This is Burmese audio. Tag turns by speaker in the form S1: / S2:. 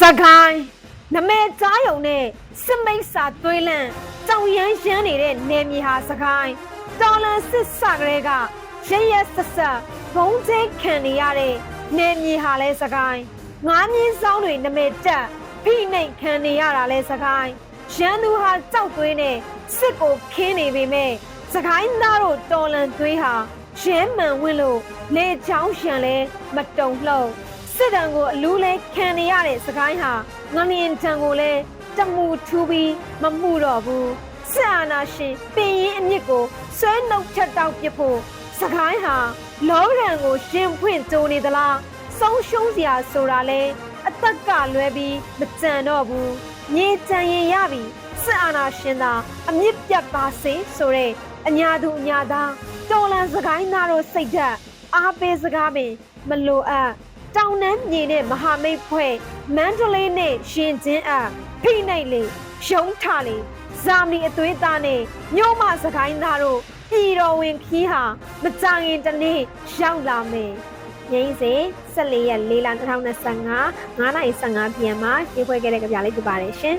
S1: စကိုင်းနမဲကြားယုံနဲ့စစ်မိတ်စာသွေးလန့်ကြောင်ရမ်းရမ်းနေတဲ့နေမြေဟာစကိုင်းတော်လန်စစ်စကလေးကရရက်ဆက်ဆက်ဘုံကျဲခံနေရတဲ့နေမြေဟာလဲစကိုင်းငါးမြင်းဆောင်တွေနမဲတက်ဖိနှိတ်ခံနေရတာလဲစကိုင်းရန်သူဟာကြောက်သွေးနဲ့စစ်ကိုခင်းနေပေမဲ့စကိုင်းသားတို့တော်လန်သွေးဟာရဲမှန်ဝင်လို့လေချောင်းရှံလဲမတုံလှုပ် စစ်တံကိုအလူးလဲခံနေရတဲ့စကိုင်းဟာငလျင်တံကိုလဲတမှုထူးပြီးမမှုတော့ဘူးစစ်အာဏာရှင်ပင်ရင်အမြစ်ကိုဆွဲနှုတ်ချက်တောက်ပစ်ဖို့စကိုင်းဟာလောရန်ကိုရှင်ဖွင့်ကြိုးနေသလားဆုံးရှုံးစရာဆိုတာလဲအသက်ကလွဲပြီးမကြံတော့ဘူးမြေကြံရင်ရပြီစစ်အာဏာရှင်သာအမြင့်ပြတ်ပါစေဆိုတဲ့အညာသူအညာသားတော်လန်စကိုင်းသားတို့စိတ်ဓာတ်အားပေးစကားပင်မလိုအပ် တောင်နှမ်းမြေနဲ့မဟာမိတ်ဖွဲ့မန္တလေးနဲ့ရှင်ချင်းအဖိနိုင်လေရုံးထလေဇာမီအသွေးသားနဲ့မြို့မစကိုင်းသားတို့ပြည်တော်ဝင်ခီးဟာမကြခင်တနေ့ရောက်လာမယ်ငိမ့်စေ14ရက်4လ2025 9:15 PM မှာရေးဖွဲ့ခဲ့တဲ့ကြပြလေးဖြစ်ပါတယ်ရှင်